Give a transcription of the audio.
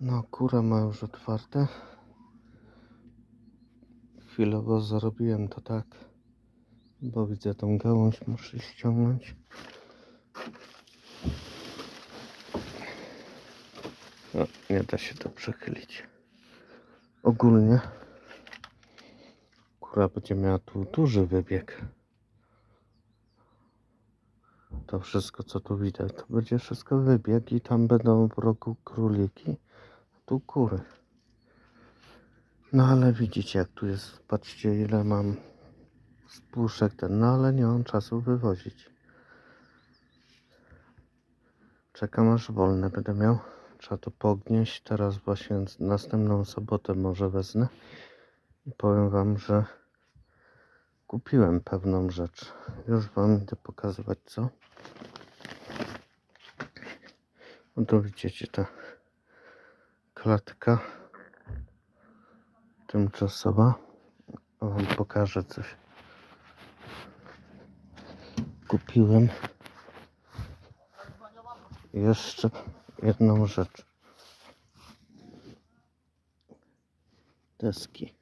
No, kurę ma już otwarte. Chwilowo zarobiłem to tak, bo widzę tą gałąź, muszę ściągnąć. No, nie da się to przechylić. Ogólnie kura będzie miała tu duży wybieg. To wszystko co tu widać, to będzie wszystko wybieg i tam będą w rogu króliki, tu kury. No ale widzicie jak tu jest, patrzcie ile mam spuszek ten, no ale nie mam czasu wywozić. Czekam aż wolne będę miał. Trzeba to pognieść. Teraz właśnie następną sobotę może wezmę. I powiem wam, że kupiłem pewną rzecz. Już wam idę pokazywać co. No widzicie ta klatka tymczasowa. Wam pokażę coś. Kupiłem jeszcze jedną rzecz. Deski.